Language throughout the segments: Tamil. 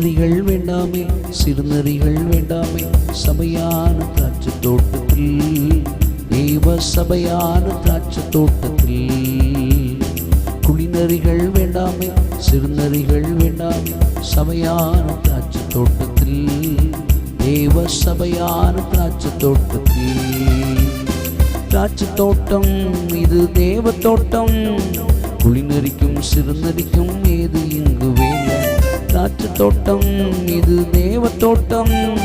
சிறுநறிகள் வேண்டாமே சிறுநறிகள் வேண்டாமே சபையான திராட்சை தோட்டத்தில் தேவ சபையான திராட்சை தோட்டத்தில் குளிநறிகள் வேண்டாமே சிறுநறிகள் வேண்டாமே சபையான திராட்சை தோட்டத்தில் தேவ சபையான திராட்சை தோட்டத்தில் திராட்சை தோட்டம் இது தேவ தோட்டம் குளிநறிக்கும் சிறுநறிக்கும் ஏது இங்கு வேலை திராட்சை தோட்டம் இது தேவ தோட்டம்.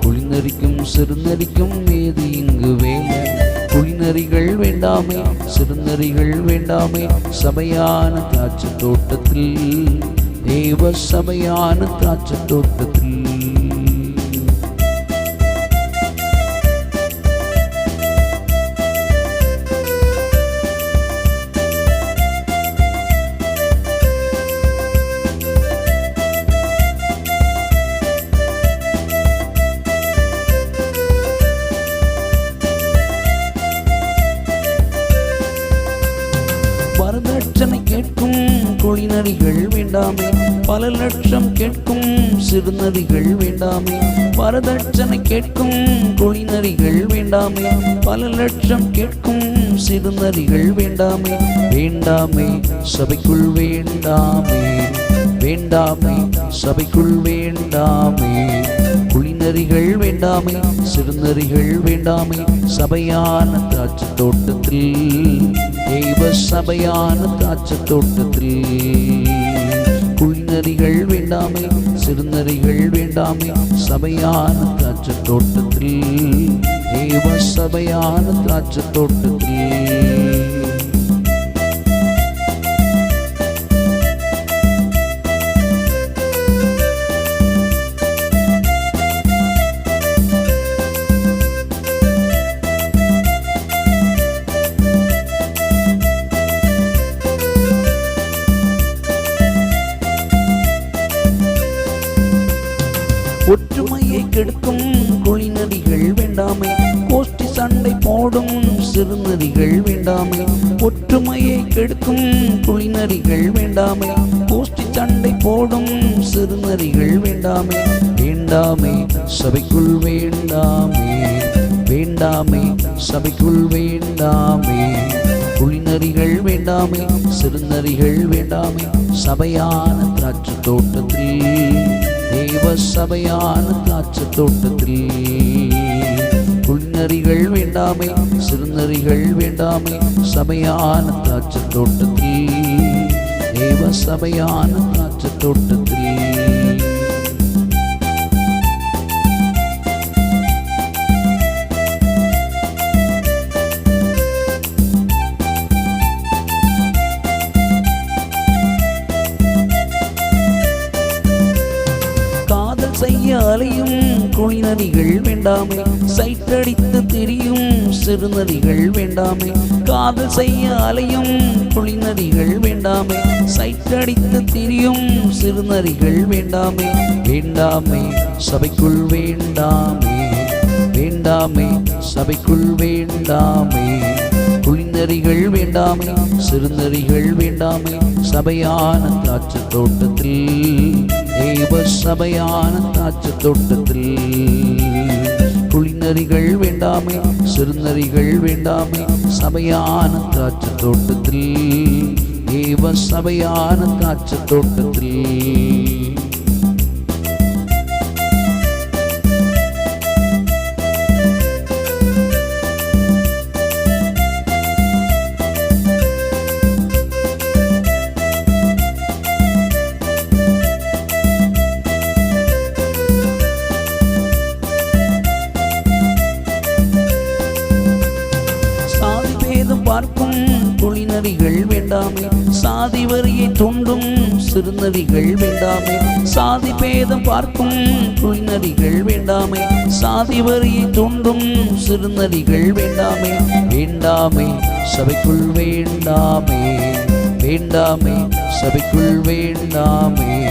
குளிநரிக்கும் சிறுநரிக்கும் ஏது இங்கு வேலை? குளிநரிகள் வேண்டாமே சிறுநரிகள் வேண்டாமே சபையான திராட்சை தோட்டத்தில் தேவ சபையான திராட்சை தோட்டத்தில். சிறுநதிகள் வேண்டாமே. பல லட்சம் கேட்கும் சிறுநதிகள் வேண்டாமே. வரதட்சணை கேட்கும் குளிநதிகள் வேண்டாமே. பல லட்சம் கேட்கும் சிறுநதிகள் வேண்டாமே. வேண்டாமே சபைக்குள் வேண்டாமே. வேண்டாமே சபைக்குள் வேண்டாமே. குளிநரிகள் வேண்டாமே சிறுநரிகள் வேண்டாமே சபையான திராட்சை தோட்டத்தில் தெய்வ சபையான திராட்சை தோட்டத்தில். குழிநறிகள் வேண்டாமே சிறுநறிகள் வேண்டாமே சபையான திராட்சை தோட்டத்தில் தெய்வ சபையான திராட்சை தோட்டத்தில். ஒற்றுமையை கெடுக்கும் குளிநதிகள் வேண்டாமே. கோஷ்டி சண்டை போடும் சிறுநதிகள் வேண்டாமே. ஒற்றுமையை கெடுக்கும் குளிநதிகள் வேண்டாமே. கோஷ்டி சண்டை போடும் சிறுநதிகள் வேண்டாமே. வேண்டாமே சபைக்குள் வேண்டாமே. வேண்டாமே சபைக்குள் வேண்டாமே. குளிநரிகள் வேண்டாமே சிறுநரிகள் வேண்டாமே சபையான திராட்சை தோட்டத்தில் தேவ சபையான திராட்சை தோட்டத்தில். குளிநரிகள் வேண்டாமே சிறுநரிகள் வேண்டாமே சபையான திராட்சை தோட்டத்தில் தேவ சபையான திராட்சை தோட்டத்தில். சிறுநதிகள் வேண்டாமே. சைட்டடித்து திரியும் சிறுநதிகள் வேண்டாமே. காதல் செய்ய அலையும் புளிநதிகள் வேண்டாமே. சைட்டடித்து திரியும் சிறுநதிகள் வேண்டாமே. வேண்டாமே சபைக்குள் வேண்டாமே. வேண்டாமே சபைக்குள் வேண்டாமே. புளிநறிகள் வேண்டாமே சிறுநறிகள் வேண்டாமே. சபையான திராட்சை தோட்டத்தில் தேவ சபையான தாச்சு தோட்டத்தில் குளிநரிகள் வேண்டாமே சிறுநறிகள் வேண்டாமே சபையான தாச்சு தோட்டத்தில் தேவ சபையான தாச்சு தோட்டத்தில் வேண்டாமே. சாதி வரியை தூண்டும் சிறுநதிகள் வேண்டாமே. சாதி பேதம் பார்க்கும் குளிநரிகள் வேண்டாமே. சாதி வரியை தூண்டும் சிறுநதிகள் வேண்டாமே. வேண்டாமே சபைக்குள் வேண்டாமே. வேண்டாமே சபைக்குள் வேண்டாமே.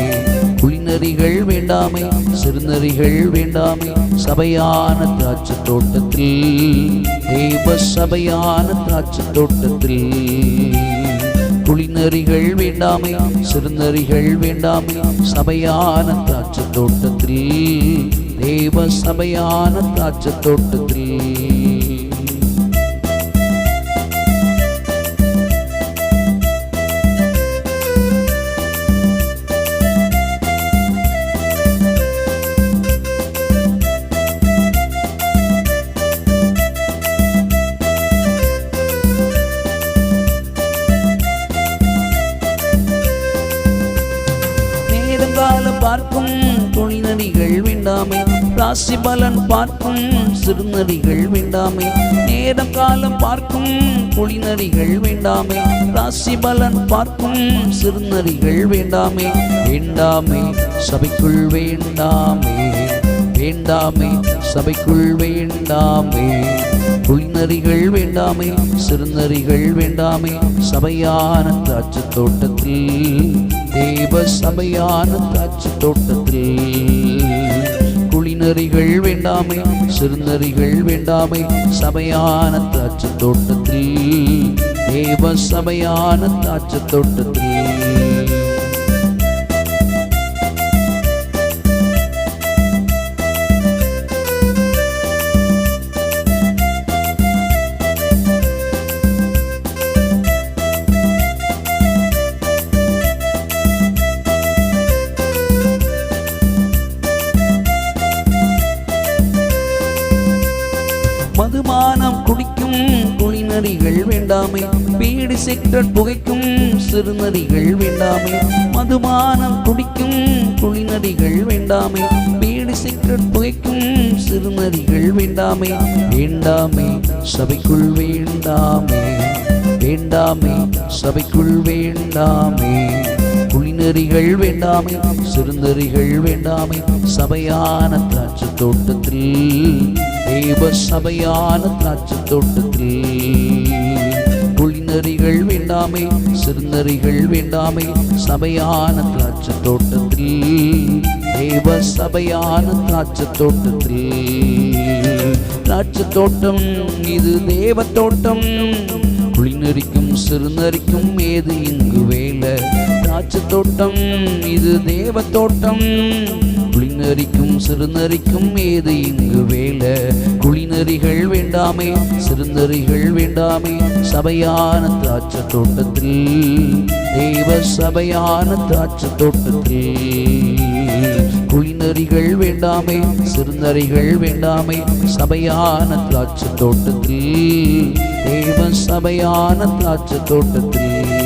குளிநரிகள் வேண்டாமே சிறுநறிகள் வேண்டாமே. சபையான திராட்சை தோட்டத்தில் தேவ சபையான திராட்சை தோட்டத்தில். குளிநரிகள் வேண்டாமே சிறுநரிகள் வேண்டாமே. சபையான திராட்சை தோட்டத்தில் தேவ சபையான திராட்சை தோட்டத்தில். ராசி பலன் பார்க்கும் சிறுநறிகள் வேண்டாமே. நேரம் காலம் பார்க்கும் குளிநடிகள் வேண்டாமே. ராசி பலன் பார்க்கும் சிறுநறிகள் வேண்டாமே. வேண்டாமே சபைக்குள் வேண்டாமே. வேண்டாமே சபைக்குள் வேண்டாமே. குளிநரிகள் வேண்டாமே சிறுநறிகள் வேண்டாமே. சபையான திராட்சை தோட்டத்தில் தேவ சபையான திராட்சை தோட்டத்தில். சிறுநறிகள் வேண்டாமை சிறுநறிகள் வேண்டாமை சபையான தாச்சு தோட்டத்தில் தேவ சபையான தாச்சு தோட்டத்தில். சிறுநதிகள் வேண்டாமே. பீடி சிக்ரெட் புகைக்கும் சிறுநதிகள் வேண்டாமே. மதுபானம் குடிக்கும் குளிநதிகள் வேண்டாமே. பீடி சிக்ரெட் புகைக்கும் சிறுநதிகள் வேண்டாமே. வேண்டாமே சபைக்குள் வேண்டாமே. வேண்டாமே சபைக்குள் வேண்டாமே. குளிநரிகள் வேண்டாமே சிறுநறிகள் வேண்டாமே. சபையான திராட்சை தோட்டத்தில் தேவ சபையான திராட்சை தோட்டத்தில். சிறுநறிகள் வேண்டாமே சிறுநறிகள் வேண்டாமே சபையான திராட்சை தோட்டத்தில் தேவ சபையான திராட்சை தோட்டத்தில். திராட்சை தோட்டம் இது தேவ தோட்டம். குளிநறிக்கும் சிறுநறிக்கும் ஏது இங்கு வேலை? திராட்சை தோட்டம் இது தேவ தோட்டம். நெறிக்கும் சிறுநறிக்கும் ஏது இங்கு வேலை குளிநரிகள் வேண்டாமே சிறுநறிகள் வேண்டாமே சபையான திராட்ச தோட்டத்தில். தேவ சபையான திராட்ச தோட்டத்தில். குளிநரிகள் வேண்டாமே சிறுநறிகள் வேண்டாமே சபையான திராட்ச தோட்டத்தில். தேவ சபையான திராட்ச தோட்டத்தில்.